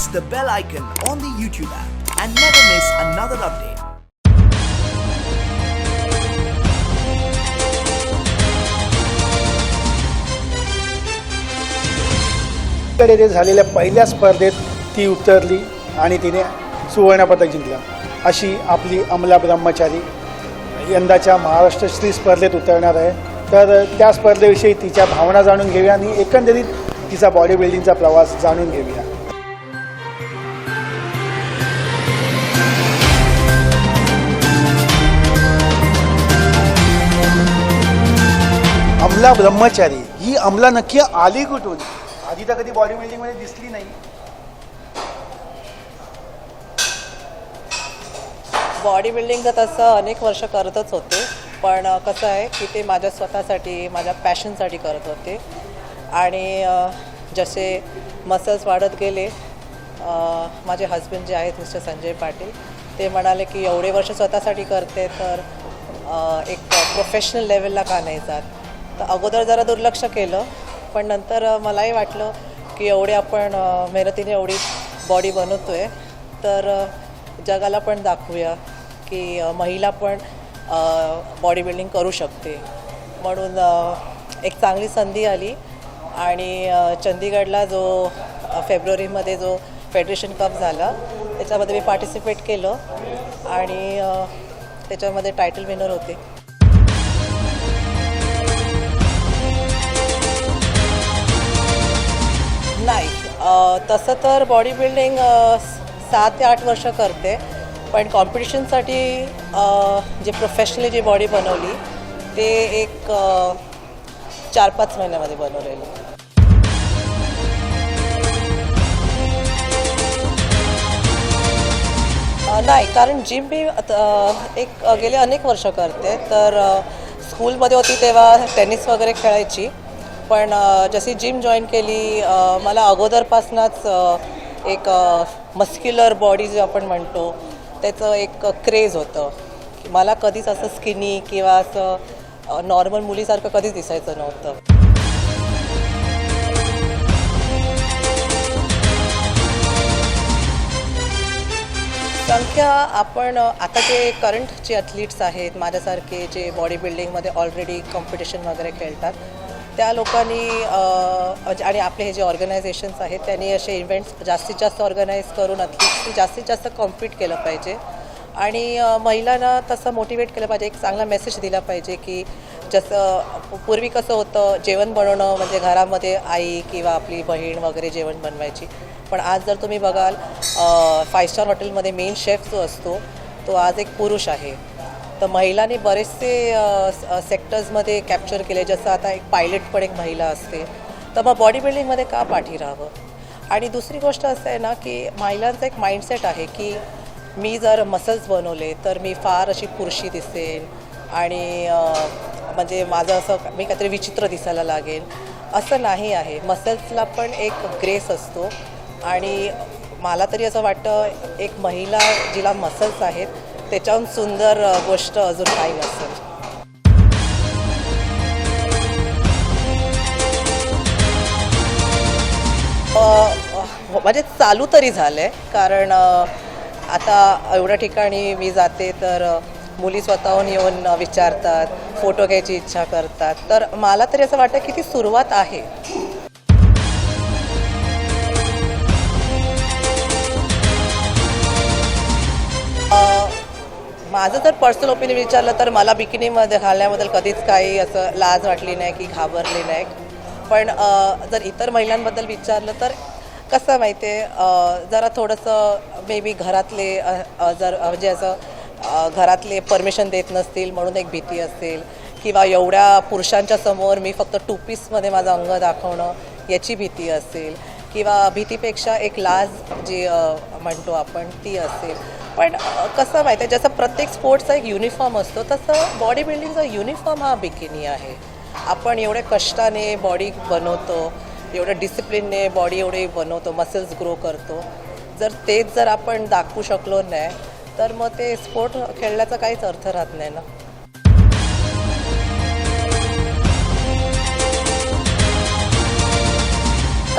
press the bell icon on the YouTube app and never miss another update. कडे ते झालेल्या पहिल्या स्पर्धेत ती उतरली आणि तिने सुवर्णपदक जिंकलं. अशी आपली अमला ब्रह्मचारी यंदाच्या महाराष्ट्र श्री स्पर्धेत उतरणार आहे. तर त्या स्पर्धेविषयी तिच्या भावना जाणून घेऊया आणि एकंदरीत तिचा बॉडी बिल्डिंगचा प्रवास जाणून घेऊया. महिला ब्रह्मचारी ही अमला नक्की आली कुठून? आधी तर कधी बॉडी बिल्डिंगमध्ये दिसली नाही. बॉडी बिल्डिंग तर तसं अनेक वर्ष करतच होते पण कसं आहे की ते माझ्या स्वतःसाठी माझ्या पॅशनसाठी करत होते. आणि जसे मसल्स वाढत गेले माझे हस्बंड जे आहेत मिस्टर संजय पाटील ते म्हणाले की एवढे वर्ष स्वतःसाठी करते तर एक प्रोफेशनल लेवलला का नाही जात? तर अगोदर जरा दुर्लक्ष केलं पण नंतर मलाही वाटलं की एवढे आपण मेहनतीने एवढी बॉडी बनवतो आहे तर जगाला पण दाखवूया की महिला पण बॉडी बिल्डिंग करू शकते. म्हणून एक चांगली संधी आली आणि चंदीगडला जो फेब्रुवारीमध्ये जो फेडरेशन कप झाला त्याच्यामध्ये मी पार्टिसिपेट केलं आणि त्याच्यामध्ये टायटल विनर होते. तसं तर बॉडी बिल्डिंग सात ते आठ वर्ष करते. पण कॉम्पिटिशनसाठी जे प्रोफेशनली जी बॉडी बनवली ते एक चार पाच महिन्यामध्ये बनवलेलं. नाही कारण जिम मी आता, एक गेले अनेक वर्ष करते. तर स्कूलमध्ये होती तेव्हा टेनिस वगैरे खेळायची. पण जशी जिम जॉईन केली मला अगोदरपासूनच एक मस्क्युलर बॉडी जे आपण म्हणतो त्याचं एक क्रेज होतं. मला कधीच असं स्किनी किंवा असं नॉर्मल मुलीसारखं कधीच दिसायचं नव्हतं. संख्या आपण आता जे करंट जे ॲथलीट्स आहेत माझ्यासारखे जे बॉडी बिल्डिंगमध्ये ऑलरेडी कॉम्पिटिशन वगैरे खेळतात त्या लोकांनी म्हणजे- आणि आपले हे जे ऑर्गनायझेशन्स आहेत त्यांनी असे इव्हेंट्स जास्तीत जास्त ऑर्गनाईज करून ॲथलीट्सनी जास्तीत जास्त कॉम्पीट केलं पाहिजे. आणि महिलांना तसं मोटिवेट केलं पाहिजे एक चांगला मेसेज दिला पाहिजे की जसं पूर्वी कसं होतं जेवण बनवणं म्हणजे घरामध्ये आई किंवा आपली बहीण वगैरे जेवण बनवायची. पण आज जर तुम्ही बघाल फाय स्टार हॉटेलमध्ये मेन शेफ जो असतो तो आज एक पुरुष आहे. तर महिलांनी बरेचसे सेक्टर्समध्ये कॅप्चर केले जसं आता एक पायलट पण एक महिला असते. तर मग बॉडी बिल्डिंगमध्ये का पाठी राहावं? आणि दुसरी गोष्ट असं आहे ना की महिलांचा एक माइंडसेट आहे की मी जर मसल्स बनवले तर मी फार अशी पुरुषी दिसेन. आणि म्हणजे माझं असं मी काहीतरी विचित्र दिसायला लागेल असं नाही आहे. मसल्सला पण एक ग्रेस असतो. आणि मला तरी असं वाटतं एक महिला जिला मसल्स आहेत त्याच्याहून सुंदर गोष्ट अजून काही नसेल. म्हणजे चालू तरी झालं आहे कारण आता एवढ्या ठिकाणी मी जाते तर मुली स्वतःहून येऊन विचारतात फोटो घ्यायची इच्छा करतात. तर मला तरी असं वाटतं की ती सुरुवात आहे. माझं जर पर्सनल ओपिनियन विचारलं तर मला बिकिनीमध्ये घालण्याबद्दल कधीच काही असं लाज वाटली नाही की घाबरली नाही. पण जर इतर महिलांबद्दल विचारलं तर कसं माहिती आहे जरा थोडंसं मे बी घरातले जर म्हणजे असं घरातले परमिशन देत नसतील म्हणून एक भीती असेल किंवा एवढ्या पुरुषांच्या समोर मी फक्त टू पीसमध्ये माझं अंग दाखवणं याची भीती असेल किंवा भीतीपेक्षा एक लाज जी म्हणतो आपण ती असेल. पण कसं माहिती आहे जसं प्रत्येक स्पोर्ट्सचा एक युनिफॉर्म असतो तसं बॉडी बिल्डिंगचा युनिफॉर्म हा बिकिनी आहे. आपण एवढ्या कष्टाने बॉडी बनवतो एवढ्या डिसिप्लिनने बॉडी एवढी बनवतो मसल्स ग्रो करतो. जर तेच जर आपण दाखवू शकलो नाही तर मग ते स्पोर्ट खेळण्याचा काहीच अर्थ राहत नाही ना.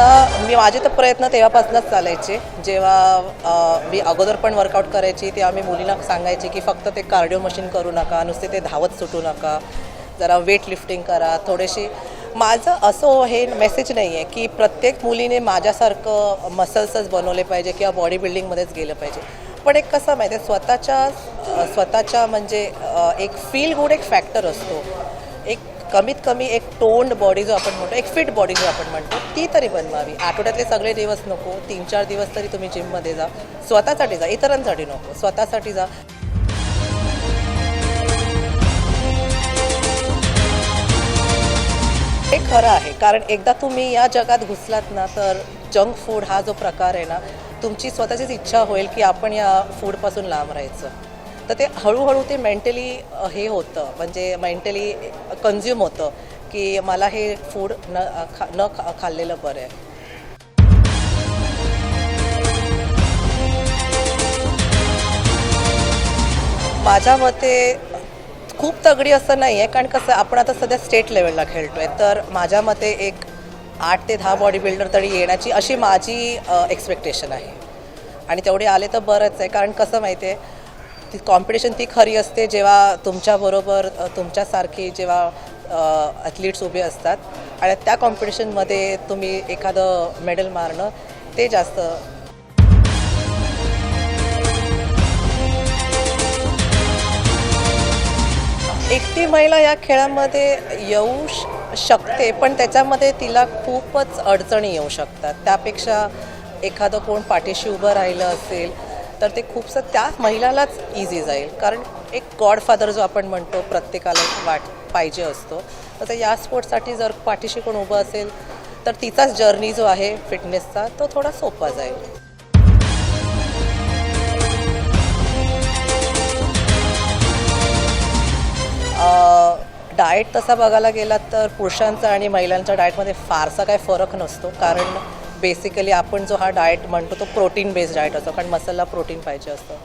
आता मी माझे तर प्रयत्न तेव्हापासूनच चालायचे. जेव्हा मी अगोदर पण वर्कआउट करायची तेव्हा मी मुलींना सांगायचे की फक्त ते कार्डिओ मशीन करू नका नुसते ते धावत सुटू नका. जरा वेट लिफ्टिंग करा. थोडेशी माझं असं हे मेसेज नाही आहे की प्रत्येक मुलीने माझ्यासारखं मसल्सच बनवले पाहिजे किंवा बॉडी बिल्डिंगमध्येच गेलं पाहिजे. पण एक कसं माहिती आहे स्वतःच्या स्वतःच्या म्हणजे एक फील गुड एक फॅक्टर असतो. एक कमीत कमी एक टोन्ड बॉडी जो आपण म्हणतो एक फिट बॉडी जो आपण म्हणतो ती तरी बनवावी. आठवड्यातले सगळे दिवस नको तीन चार दिवस तरी तुम्ही जिममध्ये जा. स्वतःसाठी जा इतरांसाठी नको स्वतःसाठी जा. हे खरं आहे कारण एकदा तुम्ही या जगात घुसलात ना तर जंक फूड हा जो प्रकार आहे ना तुमची स्वतःचीच इच्छा होईल की आपण या फूडपासून लांब राहायचं. तर ते हळूहळू ते मेंटली हे होतं. म्हणजे मेंटली कन्झ्युम होतं की मला हे फूड न खा न खा खाल्लेलं बरं आहे. माझ्या मते खूप तगडी असं नाही आहे कारण कसं आपण आता सध्या स्टेट लेवलला खेळतो आहे तर माझ्या मते एक आठ ते दहा बॉडी बिल्डर तरी येण्याची अशी माझी एक्सपेक्टेशन आहे. आणि तेवढे आले तर बरंच आहे कारण कसं माहिती आहे ती कॉम्पिटिशन ती खरी असते जेव्हा तुमच्याबरोबर तुमच्यासारखी जेव्हा ॲथलीट्स उभे असतात. आणि त्या कॉम्पिटिशनमध्ये तुम्ही एखादं मेडल मारणं ते जास्त एकटी महिला या खेळामध्ये येऊ श- शकते पण त्याच्यामध्ये तिला खूपच अडचणी येऊ शकतात. त्यापेक्षा एखादं कोण पाठीशी उभं राहिलं असेल तर ते खूपसं त्या महिलालाच इझी जाईल. कारण एक गॉडफादर जो आपण म्हणतो प्रत्येकाला वाट पाहिजे असतो. तर या स्पोर्टसाठी जर पाठीशी कोण उभं असेल तर तिचाच जर्नी जो आहे फिटनेसचा तो थोडा सोपा जाईल. डाएट तसा बघायला गेला तर पुरुषांचा आणि महिलांच्या डाएटमध्ये फारसा काही फरक नसतो. कारण बेसिकली आपण जो हा डाएट म्हणतो तो प्रोटीन बेस्ड डाएट असतो कारण मसाला प्रोटीन पाहिजे असतं.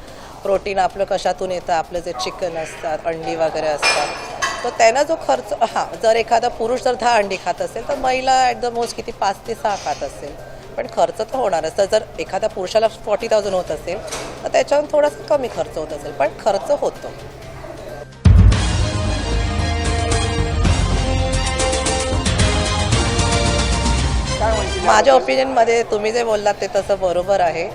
प्रोटीन आपलं कशातून येतं? आपलं जे चिकन असतात अंडी वगैरे असतात. तर त्यांना जो खर्च हां जर एखादा पुरुष जर दहा अंडी खात असेल तर महिला ॲट द मोस्ट किती? पाच ते सहा खात असेल. पण खर्च तर होणारच. तर जर एखाद्या पुरुषाला फॉर्टी थाउजंड होत असेल तर त्याच्यावर थोडासा कमी खर्च होत असेल. पण खर्च होतो. माझ्या ओपिनियनमध्ये तुम्ही जे बोललात ते तसं बरोबर आहे.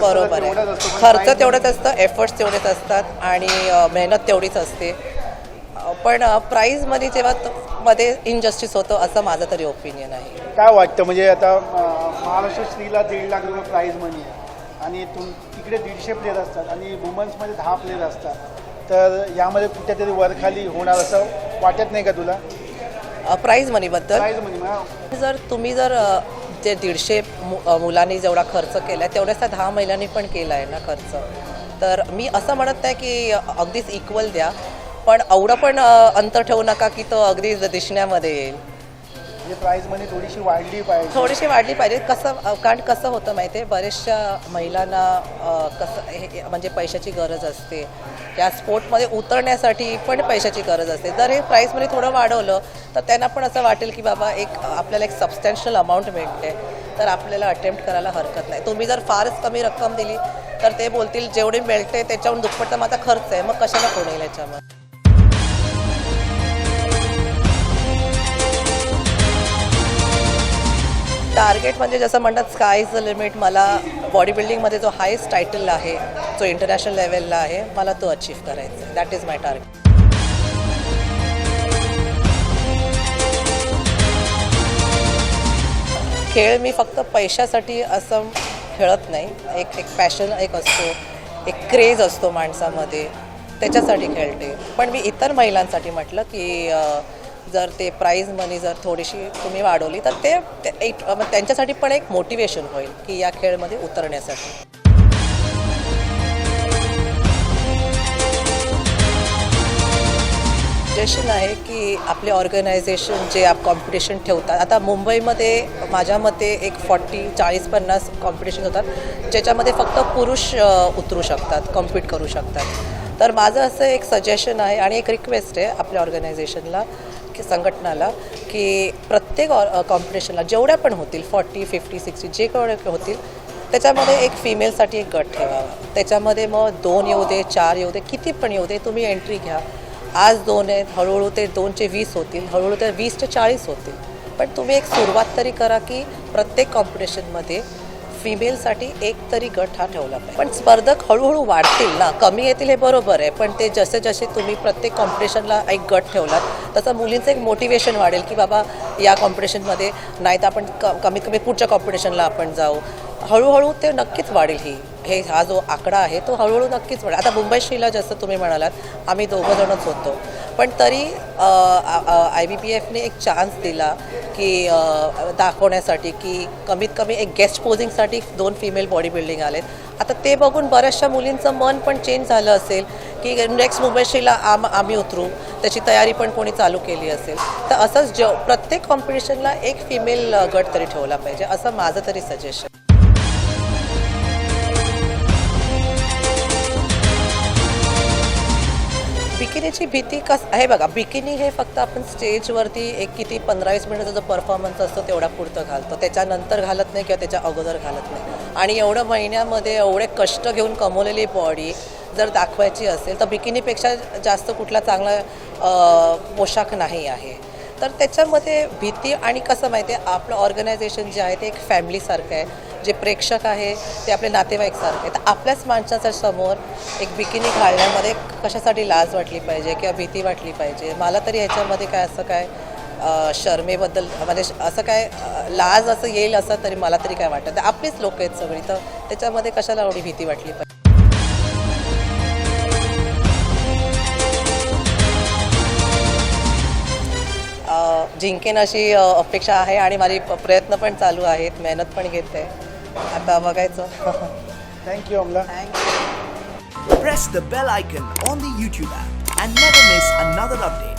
बरोबर आहे. खर्च तेवढंच असतं एफर्ट्स तेवढेच असतात आणि मेहनत तेवढीच असते. पण प्राईजमध्ये जेव्हा मध्ये इनजस्टिस होतं असं माझं तरी ओपिनियन आहे. काय वाटतं? म्हणजे आता महाराष्ट्र स्त्रीला दीड लाख रुपये प्राईज मनी आणि तुम तिकडे दीडशे प्लेयर असतात आणि वुमन्समध्ये दहा प्लेयर असतात. तर यामध्ये कुठेतरी वरखाली होणार असं वाटत नाही का तुला? प्राईज मनीबद्दल प्राईज मनी जर तुम्ही जर जे दीडशे मुलांनी जेवढा खर्च केला आहे तेवढ्याच त्या दहा महिलांनी पण केला आहे ना खर्च. तर मी असं म्हणत नाही की अगदीच इक्वल द्या पण एवढं पण अंतर ठेवू नका की तो अगदी दिसण्यामध्ये येईल. म्हणजे प्राईज मनी थोडीशी वाढली पाहिजे. थोडीशी वाढली पाहिजे. कसं कारण कसं होतं माहिती आहे? बऱ्याचशा महिलांना कसं हे म्हणजे पैशाची गरज असते. या स्पोर्टमध्ये उतरण्यासाठी पण पैशाची गरज असते. जर हे प्राईसमध्ये थोडं वाढवलं तर त्यांना पण असं वाटेल की बाबा एक आपल्याला एक सबस्टॅन्शियल अमाऊंट मिळते. तर आपल्याला अटेम्प्ट करायला हरकत नाही. तुम्ही जर फारच कमी रक्कम दिली तर ते बोलतील जेवढी मिळते त्याच्याहून दुप्पट तर माझा खर्च आहे. मग कशाला कोणी याच्यामध्ये टार्गेट म्हणजे जसं म्हणतात स्काय इज द लिमिट मला बॉडी बिल्डिंगमध्ये जो हायेस्ट टायटल आहे जो इंटरनॅशनल लेवलला आहे मला तो अचीव करायचा आहे. दॅट इज माय टार्गेट खेळ मी फक्त पैशासाठी असं खेळत नाही. एक एक पॅशन एक असतो एक क्रेज असतो माणसामध्ये. त्याच्यासाठी खेळते. पण मी इतर महिलांसाठी म्हटलं की जर ते प्राईज मनी जर थोडीशी तुम्ही वाढवली तर ते एक त्यांच्यासाठी पण एक मोटिवेशन होईल की या खेळमध्ये उतरण्यासाठी. सजेशन आहे की आपले ऑर्गनायझेशन जे आप कॉम्पिटिशन ठेवतात आता मुंबईमध्ये माझ्या मते एक फॉर्टी चाळीस पन्नास कॉम्पिटिशन होतात ज्याच्यामध्ये फक्त पुरुष उतरू शकतात कॉम्पीट करू शकतात. तर माझं असं एक सजेशन आहे आणि एक रिक्वेस्ट आहे आपल्या ऑर्गनायझेशनला संघटनाला की प्रत्येक कॉम्पिटिशनला जेवढ्या पण होतील फॉर्टी फिफ्टी सिक्स्टी जे केवढे होतील त्याच्यामध्ये एक फिमेलसाठी एक गट ठेवावा. त्याच्यामध्ये मग दोन येऊ दे चार येऊ दे किती पण येऊ दे तुम्ही एंट्री घ्या. आज दोन आहेत हळूहळू ते दोनचे वीस होतील हळूहळू ते वीस ते चाळीस होतील. पण तुम्ही एक सुरुवात तरी करा की प्रत्येक कॉम्पिटिशनमध्ये फिमेलसाठी एक तरी गट हा ठेवला पाहिजे. पण स्पर्धक हळूहळू वाढतील ना? कमी येतील हे बरोबर आहे पण ते जसे जसे तुम्ही प्रत्येक कॉम्पिटिशनला एक गट ठेवलात तसं मुलींचं एक मोटिवेशन वाढेल की बाबा या कॉम्पिटिशनमध्ये नाही तर आपण क कमीत कमी पुढच्या कॉम्पिटिशनला आपण जाऊ. हळूहळू ते नक्कीच वाढेल ही. हे हा जो आकडा आहे तो हळूहळू नक्कीच वाढेल. आता मुंबई श्रीला जसं तुम्ही म्हणालात आम्ही दोघं जणच होतो. पण तरी आय बी पी एफने एक चान्स दिला की दाखवण्यासाठी की कमीत कमी एक गेस्ट पोझिंगसाठी दोन फिमेल बॉडी बिल्डिंग आलेत. आता ते बघून बऱ्याचशा मुलींचं मन पण चेंज झालं असेल की नेक्स्ट मुंबईश्रीला आम आम्ही उतरू. त्याची तयारी पण कोणी चालू केली असेल. तर असंच ज प्रत्येक कॉम्पिटिशनला एक फिमेल गट तरी ठेवला पाहिजे असं माझं तरी सजेशन त्याची भीती कस आहे बघा बिकिनी हे फक्त आपण स्टेजवरती एक किती पंधरा वीस मिनिटाचा जो परफॉर्मन्स असतो तेवढा पुरतं घालतो. त्याच्यानंतर घालत नाही किंवा त्याच्या अगोदर घालत नाही. आणि एवढं महिन्यामध्ये एवढे कष्ट घेऊन कमवलेली बॉडी जर दाखवायची असेल तर बिकिनीपेक्षा जास्त कुठला चांगला पोशाख नाही आहे. तर त्याच्यामध्ये भीती आणि कसं माहिती आहे आपलं ऑर्गनायझेशन जे आहे ते एक फॅमिलीसारखं आहे. जे प्रेक्षक आहे ते आपले नातेवाईकसारखे सारखे. तर आपल्याच माणसाच्या समोर एक बिकिनी घालण्यामध्ये कशासाठी लाज वाटली पाहिजे किंवा भीती वाटली पाहिजे? मला तरी ह्याच्यामध्ये काय असं काय शर्मेबद्दल म्हणजे असं काय लाज असं येईल असं तरी मला तरी काय वाटतं? आपलीच लोक आहेत सगळी. तर त्याच्यामध्ये कशाला एवढी भीती वाटली पाहिजे? जिंकेन अशी अपेक्षा आहे आणि माझी प्रयत्न पण चालू आहेत मेहनत पण घेते. आता बघायचं थँक्यू अमला Press the bell icon on the YouTube app and never miss another update.